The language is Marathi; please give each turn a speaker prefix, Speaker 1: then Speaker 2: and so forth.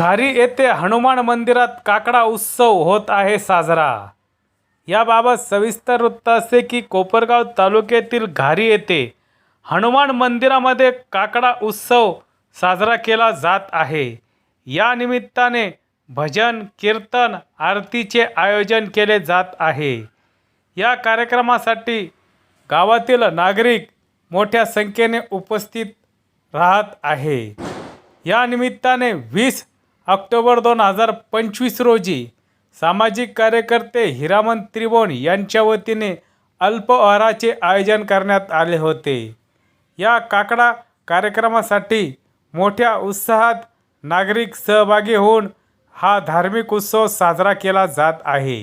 Speaker 1: घारी येथे हनुमान मंदिरात काकडा उत्सव होत आहे साजरा. याबाबत सविस्तर वृत्त असे की कोपरगाव तालुक्यातील घारी येथे हनुमान मंदिरामध्ये काकडा उत्सव साजरा केला जात आहे. या निमित्ताने भजन कीर्तन आरतीचे आयोजन केले जात आहे. या कार्यक्रमासाठी गावातील नागरिक मोठ्या संख्येने उपस्थित राहत आहे. या निमित्ताने वीस ऑक्टोबर दोन हजार पंचवीस रोजी सामाजिक कार्यकर्ते हिरामन त्रिभुवन यांच्या वतीने अल्पहाराचे आयोजन करण्यात आले होते. या काकडा कार्यक्रमासाठी मोठ्या उत्साहात नागरिक सहभागी होऊन हा धार्मिक उत्सव साजरा केला जात आहे.